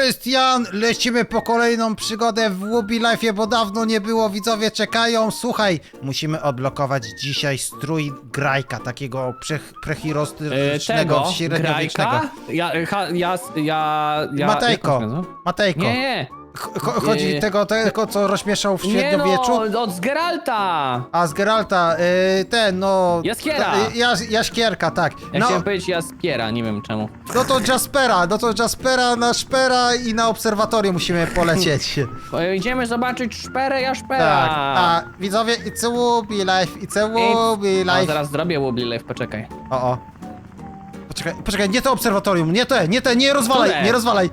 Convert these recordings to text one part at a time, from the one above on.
Krystian, lecimy po kolejną przygodę w Łubi bo dawno nie było, widzowie czekają. Słuchaj, musimy odblokować dzisiaj strój Grajka, takiego pre E, prehirostycznego, tego, średniowiecznego. Grajka? Ja, ha, ja, ja, ja... Matejko, jak on się nazywa? Matejko. Nie, nie. Ch- cho- chodzi Nie. tego, tego, co rozmieszał w Nie średniowieczu? no, od z Geralta! A z Geralta, y, ten, no... Jaskiera. ta- y, Jas, jaskierka, tak. Ja No, chciałem powiedzieć Jaskiera, nie wiem czemu. no to Jaspera, no to Jaspera na Szpera i na obserwatorium musimy polecieć. Idziemy zobaczyć szperę Jaszpera. Tak, a widzowie, it's a Łubi Life, it's a Łubi A Life. zaraz zrobię Wobbly Life, poczekaj. O, o. Poczekaj, poczekaj, nie to obserwatorium, nie te, nie te, nie rozwalaj, Które? nie rozwalaj.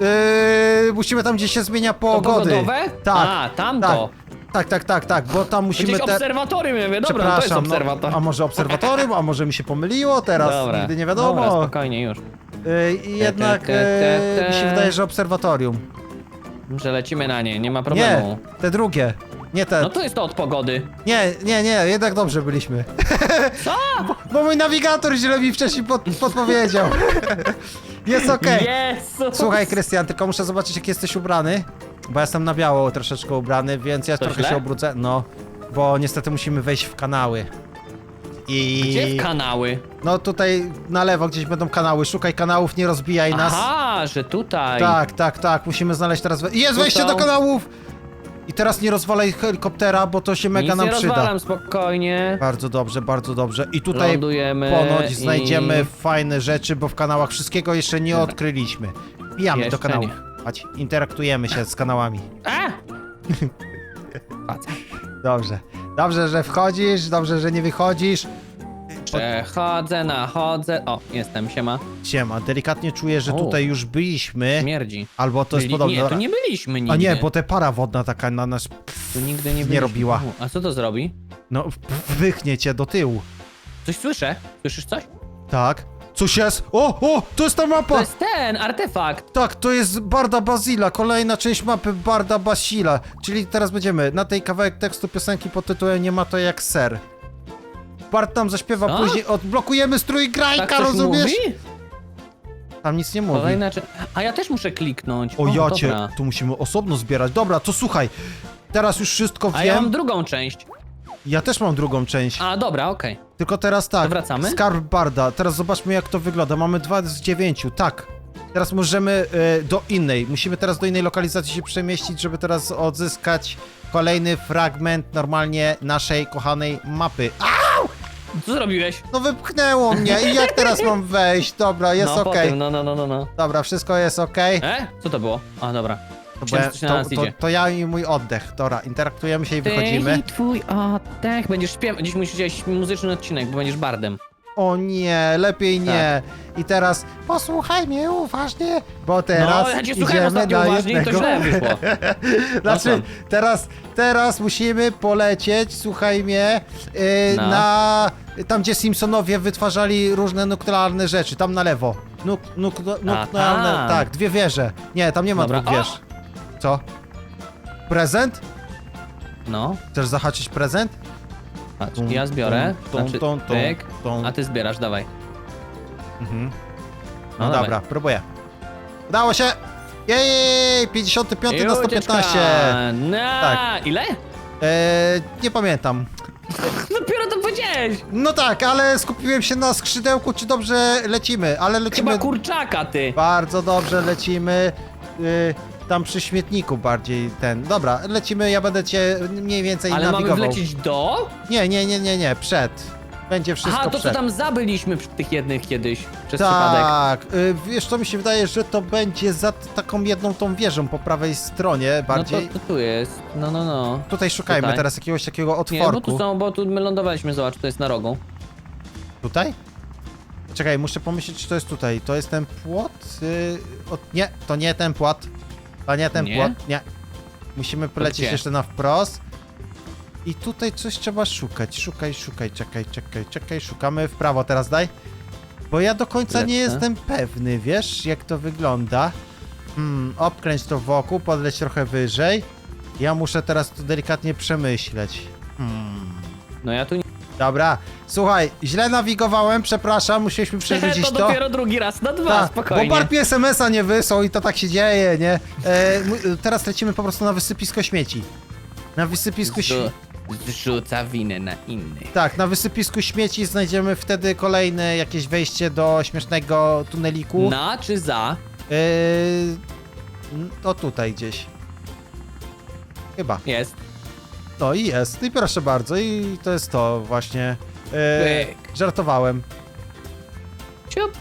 Yy, musimy tam, gdzie się zmienia To pogody. pogodowe? Tak. A, tamto. Tak, tak, tak, tak, bo tam musimy te... obserwatorium, ja wiem, dobra, to jest Przepraszam, obserwator. no, a może obserwatorium, a może mi się pomyliło teraz, Dobra. nigdy nie wiadomo. Dobra, spokojnie już. Yy, i jednak te, te, yy, te. mi się wydaje, że obserwatorium. Że lecimy na nie, nie ma Nie, problemu. te drugie. Nie te. No to jest to od pogody. Nie, nie, nie, jednak dobrze byliśmy. Co? Bo mój nawigator źle mi wcześniej pod, podpowiedział. Jest okej. Jezu! Słuchaj, Krystian, tylko muszę zobaczyć, jak jesteś ubrany. Bo ja jestem na biało troszeczkę ubrany, więc ja To trochę źle? się obrócę. No, bo niestety musimy wejść w kanały. I. Gdzie w kanały? No tutaj na lewo gdzieś będą kanały. Szukaj kanałów, nie rozbijaj nas. Aha, że tutaj. Tak, tak, tak. Musimy znaleźć teraz. We... Jest wejście są. do kanałów! I teraz nie rozwalaj helikoptera, bo to się mega Nic nam nie przyda. rozwalam, spokojnie. Bardzo dobrze, bardzo dobrze. I tutaj Lądujemy ponoć i- znajdziemy fajne rzeczy, bo w kanałach wszystkiego jeszcze nie Dobra. odkryliśmy. Wbijamy do Jeszcze kanałów. Chodź, interaktujemy się z kanałami. A! Patrz. Dobrze. Dobrze, że wchodzisz, dobrze, że nie wychodzisz. Przechodzę, nachodzę. O, jestem, siema. Siema, delikatnie czuję, że O. tutaj już byliśmy. Śmierdzi. Albo to jest Byli- podobne. Nie, tu nie byliśmy nigdy. A nie, bo te para wodna taka na nas Tu nigdy nie byliśmy. robiła. U, A co to zrobi? no wychnie cię do tyłu. Coś słyszę? Słyszysz coś? Tak. Coś jest. O, o, to jest ta mapa. To jest ten artefakt. Tak, to jest Barda Bazila, kolejna część mapy Barda Basila. Czyli teraz będziemy na tej kawałek tekstu piosenki pod tytułem Nie ma to jak ser. Bart nam zaśpiewa, Co? później odblokujemy strój Grajka, Tak coś rozumiesz? mówi? Tam nic nie mówi. Czy... A ja też muszę kliknąć. O ja cię, dobra. tu musimy osobno zbierać. Dobra, to słuchaj, teraz już wszystko A ja mam wiem. drugą część. Ja też mam drugą część. A, dobra, okej. Tylko teraz tak. To wracamy? Skarb Barda. Teraz zobaczmy jak to wygląda. Mamy dwa z dziewięciu, tak. Teraz możemy e, do innej. Musimy teraz do innej lokalizacji się przemieścić, żeby teraz odzyskać kolejny fragment normalnie naszej kochanej mapy. A, Co zrobiłeś? no wypchnęło mnie i jak teraz mam wejść? Dobra, jest no, okej. no, no, no, no, no. Dobra, wszystko jest okej. E? Co to było? A, dobra. To, Myślałem, że coś na to, nas to, idzie. to ja i mój oddech. Dobra, interaktujemy się i Ty wychodzimy. i twój oddech. Będziesz śpiewał. Dziś musisz mieć muzyczny odcinek, bo będziesz bardem. O nie, lepiej nie. Tak. I teraz posłuchaj mnie uważnie, bo teraz no, ja cię słuchałem idziemy ostatnio na uważnie i to jednego. źle wyszło. Znaczy, co? teraz, teraz musimy polecieć, słuchaj mnie, yy, No. na... Tam, gdzie Simpsonowie wytwarzali różne nuklearne rzeczy, tam na lewo. Nuk, nuk, nuklearne, tam. tak, dwie wieże. Nie, tam nie ma Dobra. dwóch wież. Co? Prezent? No, Chcesz zahaczyć prezent? Patrz, ja zbiorę. Znaczy, pyk, a ty zbierasz, dawaj. Mhm. No, No dawaj. dobra, próbuję. Udało się! Jej! 55 na 115! No, Tak. ile? Eee, nie pamiętam. Dopiero to powiedziałeś! No tak, ale skupiłem się na skrzydełku, czy dobrze lecimy, ale lecimy... Chyba kurczaka, ty! Bardzo dobrze lecimy. Yy, tam przy śmietniku bardziej ten. Dobra, lecimy, ja będę cię mniej więcej Ale mamy nawigował. wlecieć do? Nie, nie, nie, nie, nie, przed. Będzie wszystko Aha, to przed. co tam zabyliśmy przy tych jednych kiedyś, przez przypadek. Tak, y, wiesz co mi się wydaje, że to będzie za t- taką jedną tą wieżą po prawej stronie No bardziej. to, to tu jest, no, no, no. Tutaj szukajmy Tutaj. teraz jakiegoś takiego Nie, bo tu są, bo tu my lądowaliśmy, zobacz, to jest na rogu. Tutaj? Czekaj, muszę pomyśleć, czy to jest tutaj. To jest ten płot? Y, o, nie, to nie ten płot. To nie ten Nie? płot, nie. Musimy polecieć gdzie? jeszcze na wprost. I tutaj coś trzeba szukać. Szukaj, szukaj, czekaj, czekaj, czekaj. Szukamy w prawo teraz, daj. Bo ja do końca nie jestem pewny, wiesz, jak to wygląda. Hmm, obkręć to wokół, podleć trochę wyżej. Ja muszę teraz to delikatnie przemyśleć. Hmm. No ja tu nie... Dobra, słuchaj, źle nawigowałem, przepraszam, musieliśmy przerzucić to to. dopiero drugi raz, no dwa, Tak, spokojnie. bo Bart mi SMS-a nie wysłał i to tak się dzieje, nie? E, mu- teraz lecimy po prostu na wysypisko śmieci. Na wysypisku śmieci. Zrzu- Zrzuca winę na innych. Tak, na wysypisku śmieci znajdziemy wtedy kolejne jakieś wejście do śmiesznego tuneliku. Na czy za? Yy, to tutaj gdzieś. Chyba. Jest. No i jest. I proszę bardzo, i to jest to właśnie. Pyk. żartowałem. Ciup.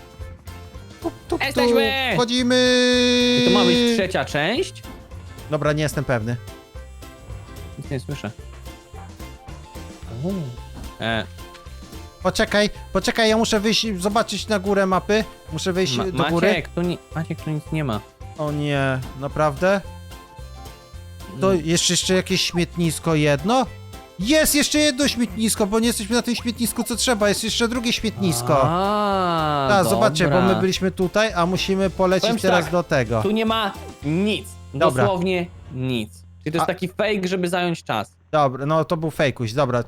Tup, tup. Jesteśmy! Wchodzimy! I to ma być trzecia część? Dobra, nie jestem pewny. Nic nie słyszę. E, Poczekaj, poczekaj, ja muszę wyjść, zobaczyć na górę mapy. Muszę wyjść ma, do góry. Maciek, tu nie, Maciek, tu nic nie ma. O nie, naprawdę? To jeszcze, jeszcze jakieś śmietnisko jedno? Jest jeszcze jedno śmietnisko, bo nie jesteśmy na tym śmietnisku co trzeba, jest jeszcze drugie śmietnisko. A, Tak, zobaczcie, bo dobra. my byliśmy tutaj, a musimy polecieć ci teraz tak, do tego. Tu nie ma nic. Dobra. Dosłownie nic. Czyli to jest A- taki fake, żeby zająć czas. Dobra, no to był fejkuś, dobra.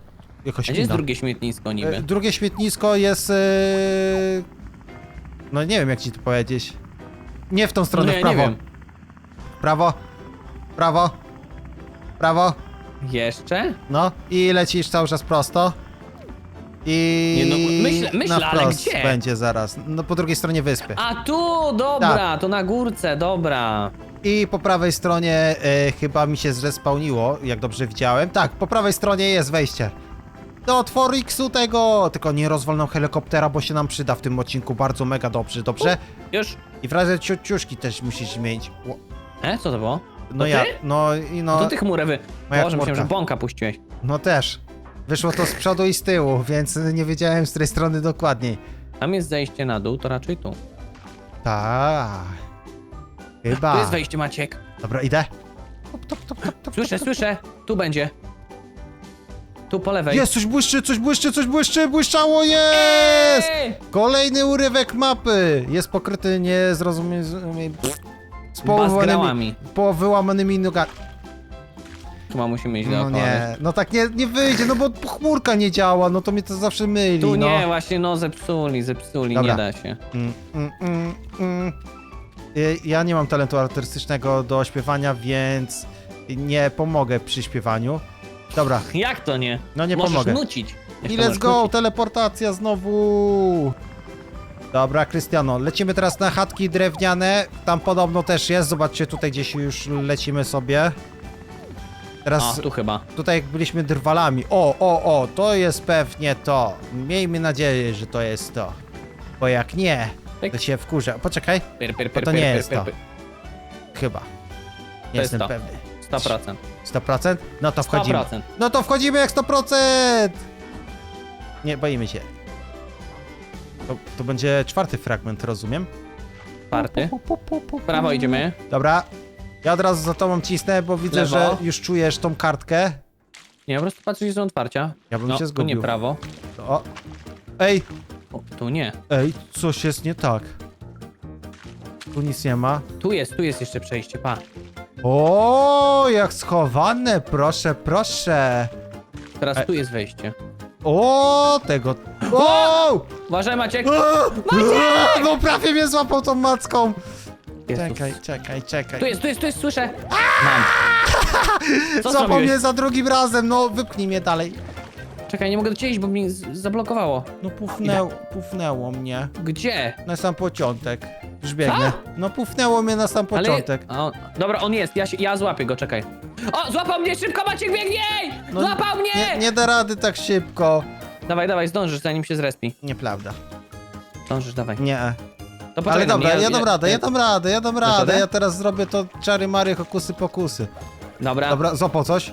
Jakoś A gdzie jest drugie śmietnisko E, niby? Drugie śmietnisko jest... e, No nie wiem jak ci to powiedzieć. Nie w tą stronę, No w prawo. nie wiem. Prawo, prawo, prawo. Jeszcze? No i lecisz cały czas prosto. I Nie, no, myślę- myślę, na ale wprost gdzie? będzie zaraz. No po drugiej stronie wyspy. A tu, dobra, Tak. to na górce, dobra. I po prawej stronie e, chyba mi się zrespawniło, jak dobrze widziałem. Tak, po prawej stronie jest wejście. Do Tworixu tego! Tylko nie rozwal nam helikoptera, bo się nam przyda w tym odcinku bardzo mega dobrze, dobrze? Już. I w razie ciuciuszki też musisz zmienić. O, E, co to było? No To ja, ty? no i No, no, to ty chmurę wy... moja Boże, myślałem, że bąka puściłeś. no też. Wyszło to z przodu i z tyłu, więc nie wiedziałem z której strony dokładniej. Tam jest zejście na dół, to raczej tu. Tak. Chyba. Tu jest wejście, Maciek. Dobra, idę. Top, top, top, top, top, Słyszę, top, słyszę. Tu będzie. Tu po lewej. Jest, coś błyszczy, coś błyszczy, coś błyszczy, błyszczało, jest! Ej! Kolejny urywek mapy. Jest pokryty niezrozumień... Z połowanymi, Bazgrałami. po wyłamanymi nogami. Chyba musimy iść No dookoła. nie, no tak nie, nie wyjdzie, no bo chmurka nie działa, no to mnie to zawsze myli, Tu no. nie, właśnie, no zepsuli, zepsuli, Dobra. nie da się. Mm, mm, mm, mm. Y, Ja nie mam talentu artystycznego do śpiewania, więc nie pomogę przy śpiewaniu. Dobra, Jak to nie? no nie Możesz pomogę. nucić. Jak I to let's go, nucić? teleportacja znowu. Dobra, Krystiano, lecimy teraz na chatki drewniane. Tam podobno też jest, zobaczcie, tutaj gdzieś już lecimy sobie. Teraz A, tu chyba. tutaj jak byliśmy drwalami. O, o, o, to jest pewnie to. Miejmy nadzieję, że to jest to. Bo jak nie, to Pyk. się wkurzę. Poczekaj, Pyr, pyr, to nie pyr, jest pyr, to. pyr. chyba. Nie jest jestem to. pewny. 100%. 100%? No to wchodzimy. 100%. No to wchodzimy jak 100%! Nie, boimy się. To, to będzie czwarty fragment, rozumiem? Czwarty. Prawo idziemy. Dobra. Ja od razu za tobą cisnę, bo widzę, Lewo. że już czujesz tą kartkę. Nie, po prostu patrzę, gdzie są otwarcia. Ja bym no, się tu zgubił. nie prawo. O. Ej, O, tu nie. ej, coś jest nie tak. Tu nic nie ma. Tu jest, tu jest jeszcze przejście, pa. O, jak schowane, proszę, proszę. Teraz E. tu jest wejście. O, tego. O! Uważaj, Maciek! A, No prawie mnie złapał tą macką. Jezus. Czekaj, czekaj, czekaj. Tu jest, tu jest, tu jest, słyszę! Mam. Co Złapał zrobiłeś? mnie za drugim razem, no wypchnij mnie dalej. Czekaj, nie mogę do ciebie iść, bo mnie z- zablokowało. No pufnęło, pufnęło mnie. Gdzie? Na sam początek. Już biegnę. No pufnęło mnie na sam początek. Ale... O, dobra, on jest, ja, się, ja złapię go, czekaj. O, złapał mnie, szybko Maciek, biegnij! No, złapał mnie! Nie, nie da rady tak szybko. Dawaj, dawaj, zdążysz, zanim się zrespi. Nieprawda. Zdążysz, dawaj. Nie. To poczekaj Ale na dobra, mnie, ja dam radę, ja dam radę, ja dam radę. radę? Ja teraz zrobię to czary mary hokusy pokusy. Dobra, Dobra, złapał coś?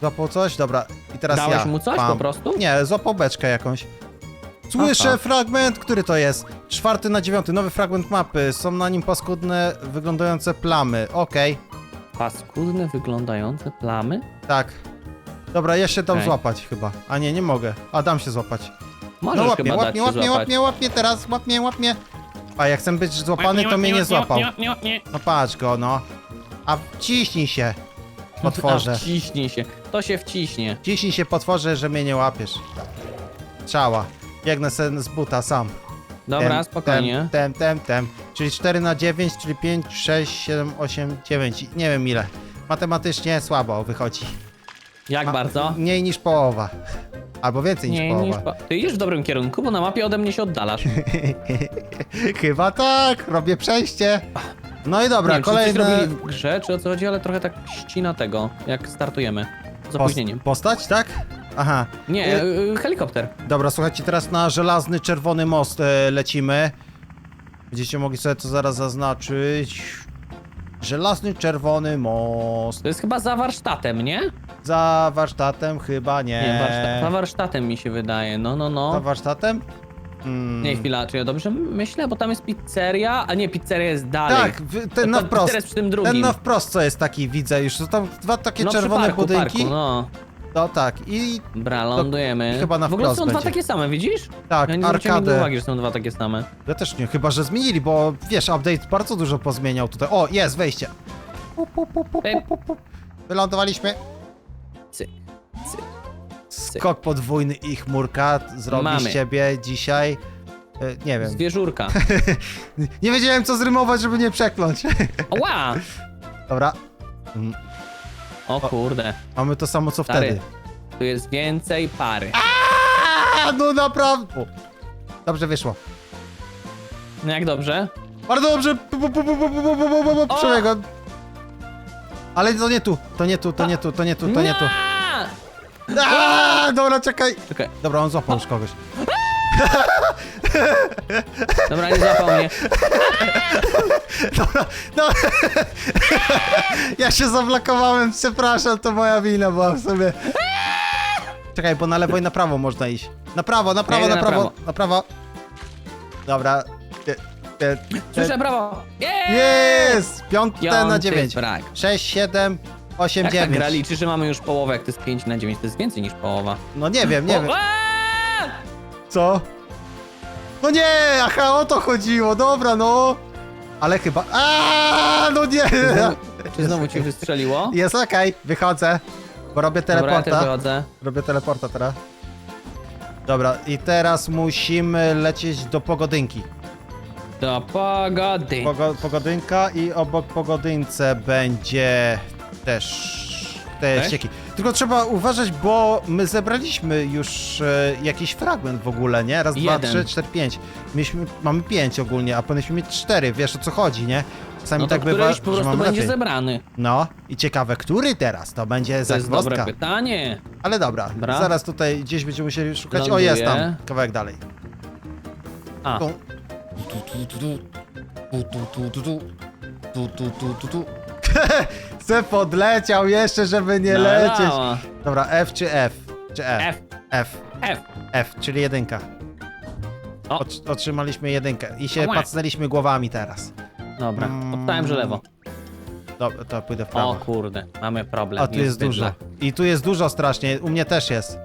Złapał coś? Dobra. I teraz Dałeś ja. mu coś Pam. po prostu? Nie, złapał beczkę jakąś. Słyszę Aha. fragment, który to jest? Czwarty na dziewiąty, nowy fragment mapy. Są na nim paskudne, wyglądające plamy. Okej, Paskudne, wyglądające plamy? tak. Dobra, ja się dam Okej. złapać chyba. A nie, nie mogę. A dam się złapać. Możesz no łapnie, chyba łapnie, dać łapnie, się złapać. łapnie, łapnie teraz, łapnie, łapnie. A jak chcę być złapany, to mnie nie złapał. No patrz go, no. A ciśnij się. potworze. A, wciśnie się. To się wciśnie. Ciśnij się potworze, że mnie nie łapiesz. Czała. Biegnę sobie z buta sam. Dobra, Tem, spokojnie. Tem, tem, tem, tem. Czyli 4 na 9, czyli 5, 6, 7, 8, 9. Nie wiem ile. Matematycznie słabo wychodzi. Jak Ma- bardzo? Mniej niż połowa. Albo więcej niż połowa. niż po... Ty idziesz w dobrym kierunku, bo na mapie ode mnie się oddalasz. Chyba tak, robię przejście. No i dobra, nie czy coś kolejne... robili w grze, czy o co chodzi, ale trochę tak ścina tego, jak startujemy. Z Pos- opóźnieniem. Postać, tak? Aha. Nie, Y- y, helikopter. Dobra, słuchajcie, teraz na żelazny, czerwony most e, lecimy. Będziecie mogli sobie to zaraz zaznaczyć. Żelazny, czerwony most. To jest chyba za warsztatem, nie? Za warsztatem chyba nie. Nie, warsztat, za warsztatem mi się wydaje, no, no, Za no. warsztatem? Mm. Nie, chwila, czy ja dobrze myślę? Bo tam jest pizzeria, a nie, pizzeria jest dalej. Tak, ten na wprost. Pizzeria jest przy tym drugim. Ten na wprost co jest taki, widzę już. To tam dwa takie no, czerwone parku, budynki. Parku, no. No tak, i Dobra, lądujemy. i chyba na w ogóle są wprost dwa będzie. takie same, widzisz? tak, Ja nie zwróciłem nigdy arkadę. uwagi, że są dwa takie same. Ja też nie, chyba że zmienili, bo wiesz, update bardzo dużo pozmieniał tutaj. O, jest wejście. Pu, pu, pu, pu, pu, pu, pu. Wylądowaliśmy. Cyk, cyk. Skok podwójny i chmurka zrobi z ciebie dzisiaj. e, Nie wiem. Zwierzórka. Nie wiedziałem co zrymować, żeby nie przekląć. Ła! Dobra. Mm, O kurde, Mamy to samo co Stary. wtedy. tu jest więcej pary. A, no naprawdę. O, Dobrze wyszło. No jak dobrze? Bardzo dobrze. Pu, pu, pu, pu, pu, pu, pu, pu, pu, pu, O! przebiegłem. Ale to nie tu, to nie tu, to nie tu, to nie tu, to nie tu. Nie! A, dobra, czekaj. Czekaj, Dobra, on złapał już kogoś. Dobra, nie złapał mnie. Dobra, no. Ja się zablokowałem, przepraszam, to moja wina była w sobie. Czekaj, bo na lewo i na prawo można iść. Na prawo, na prawo, idę na na prawo, prawo. na prawo. Dobra. Słyszę, brawo! Jest! Jest! Piąte na Piąty dziewięć. frag. 6, 7, 8, Jak tak 9. gra liczy, że mamy już połowę, jak to jest 5 na 9, to jest więcej niż połowa. No nie wiem, nie wiem. aaa! Co? No nie, aha, o to chodziło, dobra, no. Ale chyba... A, no nie! Znowu, czy znowu ci wystrzeliło? Jest okej, wychodzę. Bo robię Dobra, ja też teleporta. wychodzę. robię teleporta teraz. Dobra, i teraz musimy lecieć do pogodynki. Do pogody. Pogo pogodynka i obok pogodynce będzie też te Też? ścieki. Tylko trzeba uważać, bo my zebraliśmy już e, jakiś fragment w ogóle, nie? Raz, dwa, Jeden. trzy, cztery, pięć. Mieliśmy, mamy pięć ogólnie, a powinniśmy mieć cztery, wiesz o co chodzi, nie? Czasami No to tak bywa, któryś po że prostu mamy będzie lepiej. zebrany. No i ciekawe, który teraz? To będzie To jest dobre zagwozdka. pytanie. Ale dobra, Dobra. zaraz tutaj gdzieś będziemy musieli szukać. O, jest tam, kawałek dalej. A, Tu. Tu, tu, tu, tu. Tu, tu, tu, tu, tu. Tu, tu, tu, tu, tu. Se podleciał jeszcze, żeby nie lecieć. nalała. Dobra, F czy F? Czy E? F, F. F. F, czyli jedynka. O. Ot- otrzymaliśmy jedynkę i się Ała. pacnęliśmy głowami teraz. Dobra, Mm. obstałem, że lewo. Dobra, to pójdę w O prawo. kurde, mamy problem. A tu jest dużo. I tu jest dużo strasznie, u mnie też jest.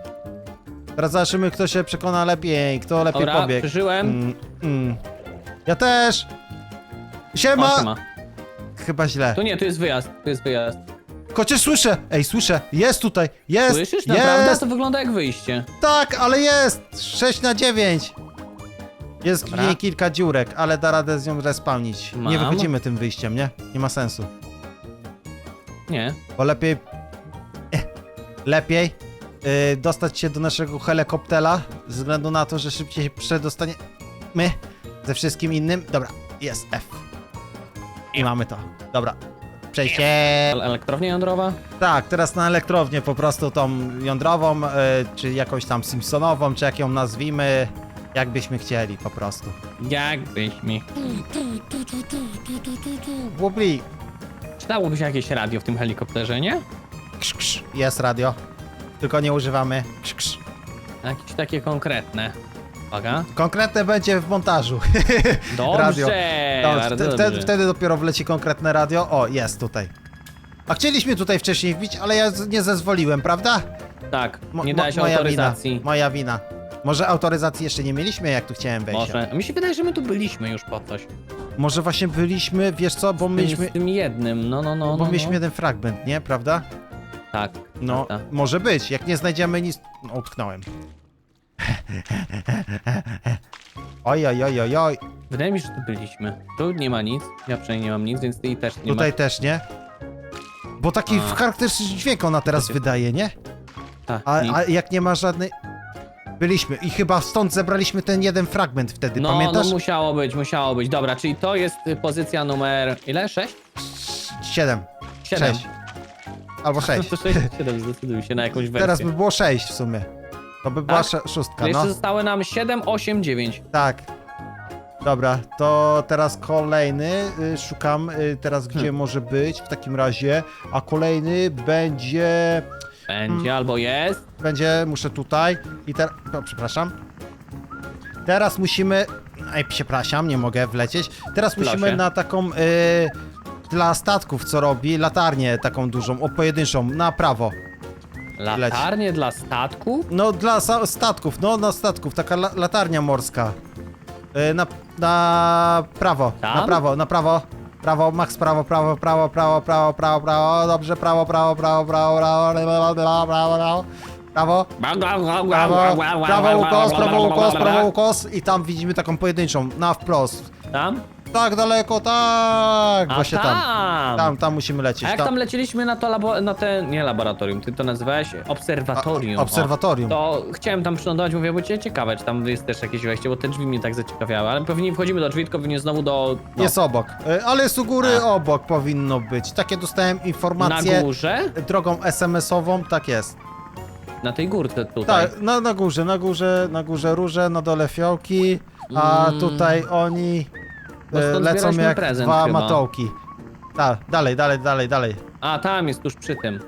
Teraz zobaczymy, kto się przekona lepiej, kto lepiej Dobra, pobiegł. przeżyłem. Mm, mm. Ja też! O, Siema! Chyba źle. Tu nie, tu jest wyjazd, tu jest wyjazd. Kocie, słyszę! Ej, słyszę! Jest tutaj! Jest! Słyszysz? Naprawdę Jest! to wygląda jak wyjście. Tak, ale jest! 6 na 9! Jest w Dobra. niej kilka dziurek, ale da radę z nią respawnić. Nie Mam. wychodzimy tym wyjściem, nie? Nie ma sensu. Nie. Bo lepiej... Eh, lepiej yy, dostać się do naszego helikoptera, ze względu na to, że szybciej się przedostaniemy ze wszystkim innym. Dobra, jest F. I mamy to. Dobra. Przejście. El- Elektrownia jądrowa? Tak, teraz na elektrownię po prostu tą jądrową, y, czy jakąś tam Simpsonową, czy jak ją nazwijmy, jakbyśmy chcieli po prostu. Jakbyś mi. Bubli. Się jakieś radio w tym helikopterze, nie? Ksz. Jest radio. Tylko nie używamy. Jakieś takie konkretne. Uwaga. Konkretne będzie w montażu. Dobrze, Radio. Dobrze, bardzo wte- dobrze. wtedy, wtedy dopiero wleci konkretne radio. O, jest tutaj. A chcieliśmy tutaj wcześniej wbić, ale ja nie zezwoliłem, prawda? Tak, nie mo- dałeś moja autoryzacji. Wina. Moja wina. Może autoryzacji jeszcze nie mieliśmy, jak tu chciałem wejść. Może. Mi się wydaje, że my tu byliśmy już po coś. Może właśnie byliśmy, wiesz co, bo mieliśmy... z tym jednym, no, no, no. Bo no, mieliśmy no. jeden fragment, nie? Prawda? Tak. No, tak. może być. Jak nie znajdziemy nic... No, utknąłem. Oj, oj, oj, oj, oj. Wydaje mi się, że tu byliśmy. Tu nie ma nic. Ja przynajmniej nie mam nic, więc ty też nie Tutaj też nie. Bo taki A. charakterystyczny dźwięk ona teraz wydaje, nie? Tak, A, nic. a jak nie ma żadnej... Byliśmy i chyba stąd zebraliśmy ten jeden fragment wtedy, no, pamiętasz? no musiało być, musiało być. Dobra, czyli to jest y, pozycja numer... Ile? Sześć? Siedem. Siedem. Sześć. Albo sześć. To sześć, siedem, zdecyduj się na jakąś wersję. Teraz by było sześć w sumie. To by była Tak? sze- szóstka, To jeszcze no. zostały nam 7, 8, 9. Tak. Dobra, to teraz kolejny y, szukam y, teraz gdzie Hmm. może być w takim razie, a kolejny będzie Będzie Mm. albo jest. będzie muszę tutaj i teraz no, przepraszam. Teraz musimy Ej, przepraszam, nie mogę wlecieć. Teraz musimy na taką y, dla statków co robi latarnię taką dużą, o pojedynczą na prawo. Latarnie dla statku? No dla sa- statków, no na statków, taka la latarnia morska. Y, na, na prawo, Tam? na prawo, na prawo. Prawo, max prawo, prawo, prawo, prawo, prawo, prawo, prawo, dobrze, prawo, prawo, prawo, prawo, prawo, prawo, prawo, prawo, prawo, prawo, prawo, ukos, prawo, ukos, prawo, ukos i tam widzimy taką pojedynczą, na wprost. Tam? Tak daleko, tak, A właśnie tam. tam. Tam, tam musimy A lecieć. jak tam leciliśmy na to labo... na te... nie laboratorium, ty to nazywałeś obserwatorium. A- obserwatorium. O, to chciałem tam przylądować, mówię, bo cię ciekawe, czy tam jest też jakieś wejście, bo te drzwi mnie tak zaciekawiały, ale pewnie nie wchodzimy do drzwi, tylko pewnie znowu do... No, Jest obok, Y, ale jest u góry A. obok powinno być. Takie dostałem na informacje. górze? drogą SMS-ową, tak jest. Na tej górce tutaj. Tak, na, na górze, na górze, na górze róże, na dole fiołki, a Mm. tutaj oni Bo stąd lecą zbieraliśmy jak prezent dwa chyba. matołki. Tak, dalej, dalej, dalej, dalej. A, tam jest tuż przy tym.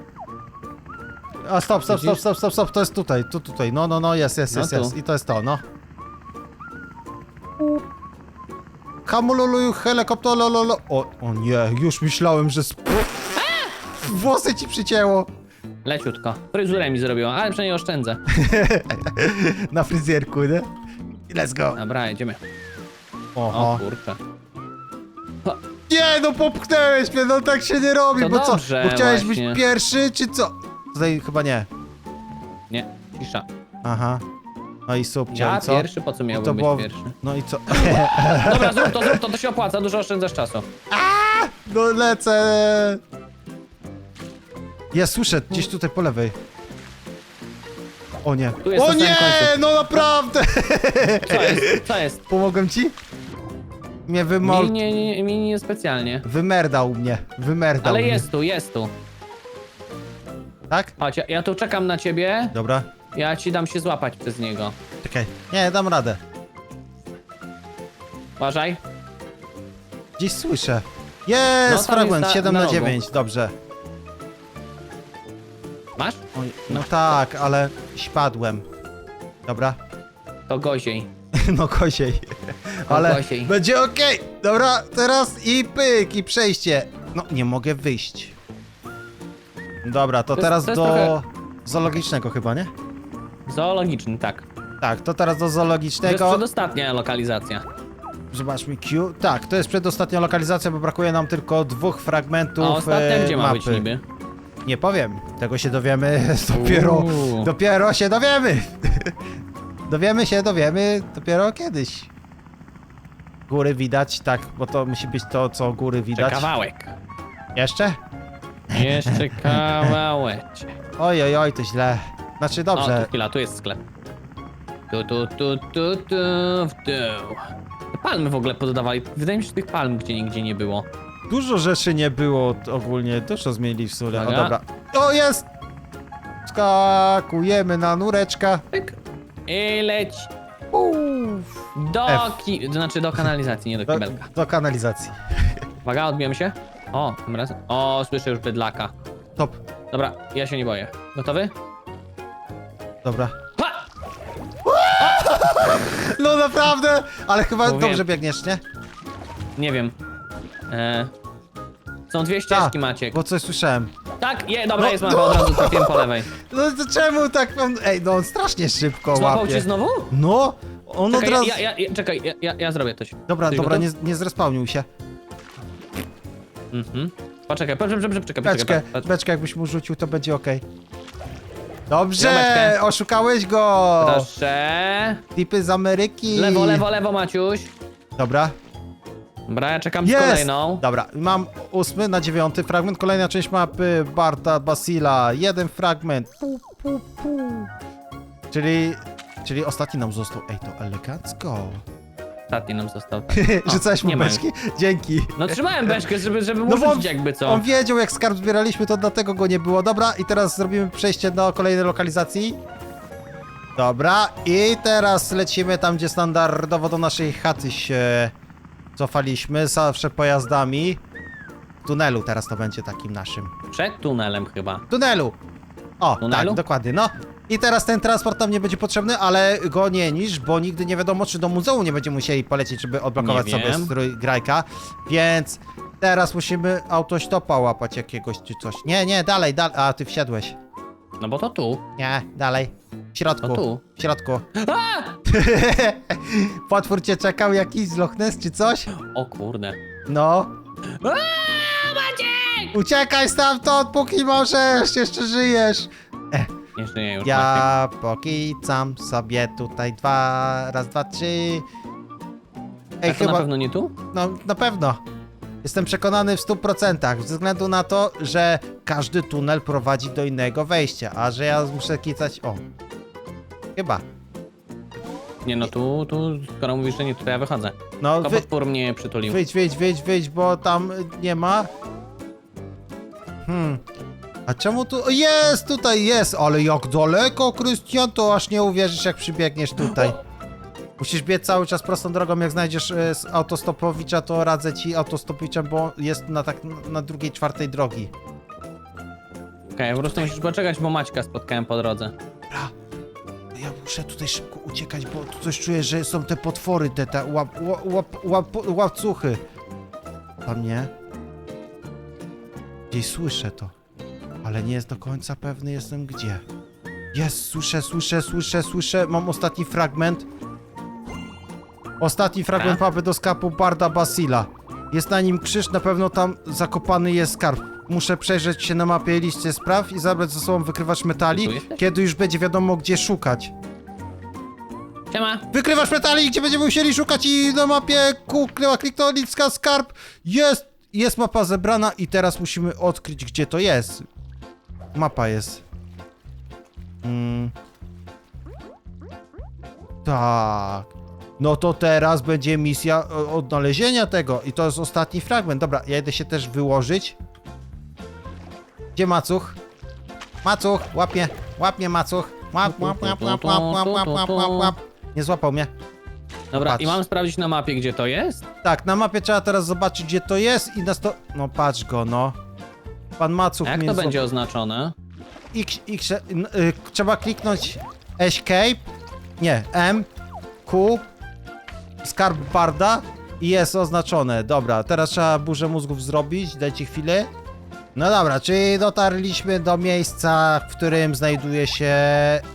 A stop, stop, stop, Widzisz? stop, stop, stop, to jest tutaj, tu, tutaj, no, no, no, jest, jest, No jest, tu. jest, i to jest to, no. Hamululuju, helikopterololo, o, o nie, już myślałem, że sp... Włosy ci przycięło Leciutko. Fryzurę mi zrobiła, ale przynajmniej oszczędzę. na fryzjerku, nie? Let's go. Dobra, jedziemy. O Oho. kurczę. Nie, no popchnęłeś mnie, no tak się nie robi, To bo co? dobrze, Bo chciałeś właśnie. być pierwszy, czy co? Tutaj chyba nie. Nie, cisza. Aha. No i subcie, Ja i co? pierwszy, po co I miałbym to być było... pierwszy? No i co? Dobra, zrób to, zrób to, to się opłaca, dużo oszczędzasz czasu. no lecę! Ja słyszę, gdzieś tutaj po lewej. O nie. Tu jest o na samym nie, końcu. no naprawdę! Co jest? Co jest? Pomogłem ci? Mnie wymol... Mi nie, nie, mi nie specjalnie. Wymerdał mnie, wymerdał Ale mnie. jest tu, jest tu. Tak? Chodź, ja, ja tu czekam na ciebie, Dobra. ja ci dam się złapać przez niego. Czekaj. Nie, dam radę. Uważaj. Gdzieś słyszę. Jest No, tam fragment jest na- 7 na na rogu. 9, dobrze. Masz? Oj, no tak, ale śpadłem. Dobra. To goziej. No koziej. Ale będzie okej. Dobra, teraz i pyk, i przejście. No, nie mogę wyjść. Dobra, to, To jest- teraz to jest do zoologicznego chyba, nie? Zoologiczny, tak. Tak, to teraz do To jest zoologicznego. przedostatnia lokalizacja. Zobaczmy Q. Tak, to jest przedostatnia lokalizacja, bo brakuje nam tylko dwóch fragmentów A ostatnia e, gdzie ma mapy. być niby? Nie powiem. Tego się dowiemy dopiero. Uuu. Dopiero się dowiemy. dowiemy się, dowiemy dopiero kiedyś. Góry widać, tak, bo to musi być to, co góry widać. kawałek. Jeszcze? Jeszcze kawałek. Oj, oj, oj, to źle. Znaczy O, dobrze. tu chwila, tu jest sklep. Tu, tu, tu, tu, tu, w dół. Te palmy w ogóle poddawali. Wydaje mi się, że tych palm gdzie nigdzie nie było. Dużo rzeczy nie było t- ogólnie, dużo zmienili w sumie. O, Uwaga. dobra. O, jest! Skakujemy na nureczka. Pyk. I leć. Do F. ki... To znaczy do kanalizacji, nie do Do, kibelka. do kanalizacji. Uwaga, odbijemy się. O, tym razem. O, słyszę już bydlaka. Top. Dobra, ja się nie boję. Gotowy? Dobra. Ha! No naprawdę! Ale chyba Mówiłem. dobrze biegniesz, nie? Nie wiem. E... Są dwie ścieżki, Maciek. bo coś słyszałem. Tak, je, dobra, No, jest mapa, od razu trafiłem po lewej. No to czemu tak on... Ej, no on strasznie szybko Złapał łapie. cię znowu? No, on Czekaj, od razu... ja, ja, ja, czekaj, ja, ja, ja zrobię coś. Dobra, Jesteś dobra, gotów? nie, nie zrespawnił się. Mhm. Poczekaj, poczekaj, poczekaj, poczekaj, Beczkę, poczekaj. patrz. beczkę jakbyś mu rzucił, to będzie okej. Dobrze, Ja beczkę. oszukałeś go! Proszę. Tipy z Ameryki. Lewo, lewo, lewo, Maciuś. Dobra. Dobra, ja czekam z Jest! kolejną. Dobra, mam ósmy na dziewiąty fragment. Kolejna część mapy Barta Basila. Jeden fragment. Pu, pu, pu. Czyli, czyli ostatni nam został. Ej, to elegancko. Ostatni nam został. O, Rzucałeś mu nie beczki? Dzięki. No trzymałem beczkę, żeby, żeby mu No bo on- rzucić jakby co. On wiedział, jak skarb zbieraliśmy, to dlatego go nie było. Dobra, i teraz zrobimy przejście do kolejnej lokalizacji. Dobra, i teraz lecimy tam, gdzie standardowo do naszej chaty się cofaliśmy, zawsze pojazdami. W tunelu teraz to będzie takim naszym. Przed tunelem chyba. Tunelu! O, Tunelu? tak, dokładnie, no. I teraz ten transport nam nie będzie potrzebny, ale go nie niż, bo nigdy nie wiadomo, czy do muzeum nie będziemy musieli polecieć, żeby odblokować Nie sobie wiem. strój grajka. Więc teraz musimy autostopa łapać jakiegoś czy coś. Nie, nie, dalej, dalej. A, ty wsiadłeś. No bo to tu. Nie, dalej. W środku. No tu. W środku. Potwór cię czekał jakiś z Loch Ness czy coś? O kurde. No. Maciek! Uciekaj stamtąd, póki możesz, jeszcze żyjesz. Nie, już Maciek. Ja pokicam sobie tutaj dwa, raz, dwa, trzy. Ej, to na chyba, pewno nie tu? no na pewno. Jestem przekonany w 100%, ze względu na to, że każdy tunel prowadzi do innego wejścia, a że ja muszę kicać, o. Chyba. Nie no, tu, tu, skoro mówisz, że nie, to ja wychodzę. No, Tylko wy, potwór mnie przytulił. wyjdź, wyjdź, wyjdź, wyjdź, bo tam y, nie ma. Hmm. A czemu tu... O, Jest, tutaj jest, ale jak daleko, Krystian, to aż nie uwierzysz, jak przybiegniesz tutaj. Musisz biec cały czas prostą drogą, jak znajdziesz e, z autostopowicza, to radzę ci autostopowiczem, bo jest na tak na drugiej, czwartej drogi. Okej, po prostu musisz poczekać, bo Maćka spotkałem po drodze. Dobra, ja muszę tutaj szybko uciekać, bo tu coś czuję, że są te potwory, te, te łap, łap, łap, łap, łapcuchy. Tam nie? Gdzieś słyszę to, ale nie jest do końca pewny jestem gdzie. Jest, słyszę, słyszę, słyszę, słyszę, mam ostatni fragment. Ostatni fragment mapy do skapu Barda Basila. Jest na nim krzyż, na pewno tam zakopany jest skarb. Muszę przejrzeć się na mapie liście spraw i zabrać ze sobą wykrywacz metali, kiedy już będzie wiadomo gdzie szukać. Siema! Wykrywacz metali, gdzie będziemy musieli szukać i na mapie kukła kliktonicka skarb jest, jest mapa zebrana i teraz musimy odkryć gdzie to jest. Mapa jest. Mm. Tak. No to teraz będzie misja e, odnalezienia tego i to jest ostatni fragment. Dobra, ja idę się też wyłożyć. Gdzie Macuch? Macuch, łapie, łapie Macuch. Łap, łap, łap, łap, łap, łap, łap, łap, łap, łap. Nie złapał mnie. Dobra, Patrz. i mam sprawdzić na mapie, gdzie to jest? Tak, na mapie trzeba teraz zobaczyć, gdzie to jest i nas to... No patrz go, no. Pan A jak mnie to będzie oznaczone? X, X, n- y, trzeba kliknąć Escape, nie, M, Q, Skarb Barda i jest oznaczone. Dobra, teraz trzeba burzę mózgów zrobić, dajcie chwilę. No dobra, czyli dotarliśmy do miejsca, w którym znajduje się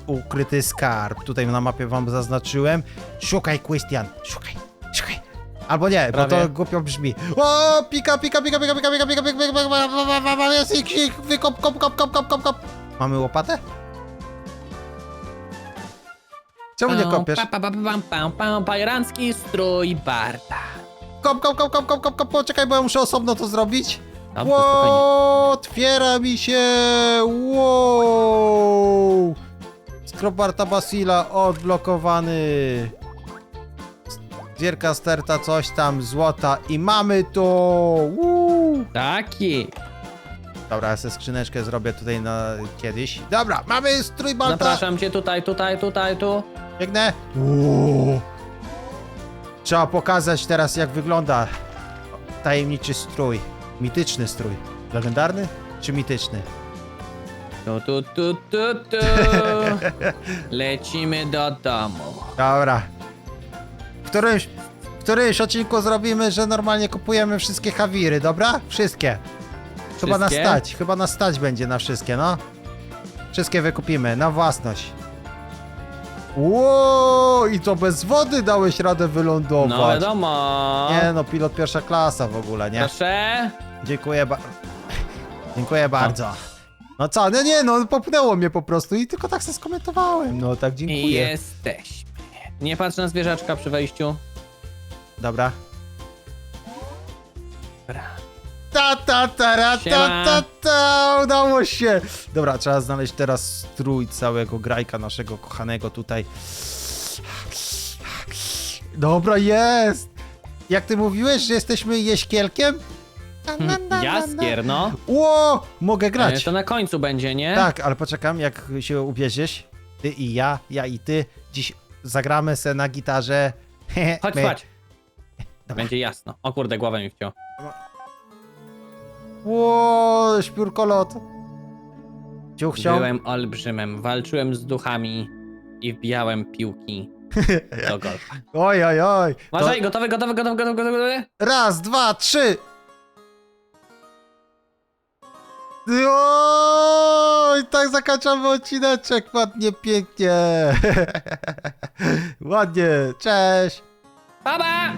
ukryty skarb. Tutaj na mapie wam zaznaczyłem. Szukaj, Christian, szukaj, szukaj. Albo nie, bo Prawie. to głupio brzmi. O, pika, pika, pika, pika, pika, pika, pika, pika, pika, pika, pika, jest ich, ich, wykop, kop, kop, kop, kop, kop, kop. Mamy łopatę? Czemu nie kopiesz? Pa, pa, pa, pa, pa, pa, Bajerancki strój Barta. Kop, kop, kop, kop, kop, kop, kop, poczekaj, bo ja muszę osobno to zrobić. Dobrze, spokojnie. Wow, otwiera mi się! Wow! Skrobarta Basila odblokowany. Zierka sterta, coś tam, złota i mamy to! Woo! Taki. Dobra, ja sobie skrzyneczkę zrobię tutaj na kiedyś. Dobra, mamy strój Balta! Zapraszam cię tutaj, tutaj, tutaj, tu. Biegnę. Uuu. Trzeba pokazać teraz, jak wygląda tajemniczy strój. Mityczny strój. Legendarny czy mityczny? Tu, tu, tu, tu, tu. Lecimy do domu. Dobra. W którymś, w którymś odcinku zrobimy, że normalnie kupujemy wszystkie hawiry, dobra? Wszystkie. Chyba nas Wszystkie? stać, chyba nas stać będzie na wszystkie, no. Wszystkie wykupimy, na własność. Ło, i to bez wody dałeś radę wylądować. No wiadomo. Nie no, pilot pierwsza klasa w ogóle, nie? Proszę. Dziękuję ba... Dziękuję bardzo. No co, no nie, no popchnęło mnie po prostu i tylko tak se skomentowałem. No tak, I dziękuję. jesteśmy. Nie patrz na zwierzaczka przy wejściu. Dobra. Dobra. Ta, ta, ta, ra, ta, Siema. ta, ta, udało się. Dobra, trzeba znaleźć teraz strój całego grajka naszego kochanego tutaj. Dobra, jest. Jak ty mówiłeś, że jesteśmy jeśkielkiem? Na, na, na, na, na. Jaskier, no. Ło, mogę E, grać. To na końcu będzie, nie? Tak, ale poczekam, jak się ubierzesz. Ty i ja, ja i ty. Dziś zagramy se na gitarze. Chodź, My- chodź. Dobra. Będzie jasno. O kurde, głowę mi wciął. Ło, śpiórkolot. Ciuchcią. Byłem olbrzymem, walczyłem z duchami i wbijałem piłki do golfa. Oj, oj, oj. To Uważaj, gotowy, gotowy, gotowy, gotowy, gotowy? raz, dwa, trzy. Oj, tak zakończamy odcineczek. Ładnie, pięknie. Ładnie. Cześć. Baba!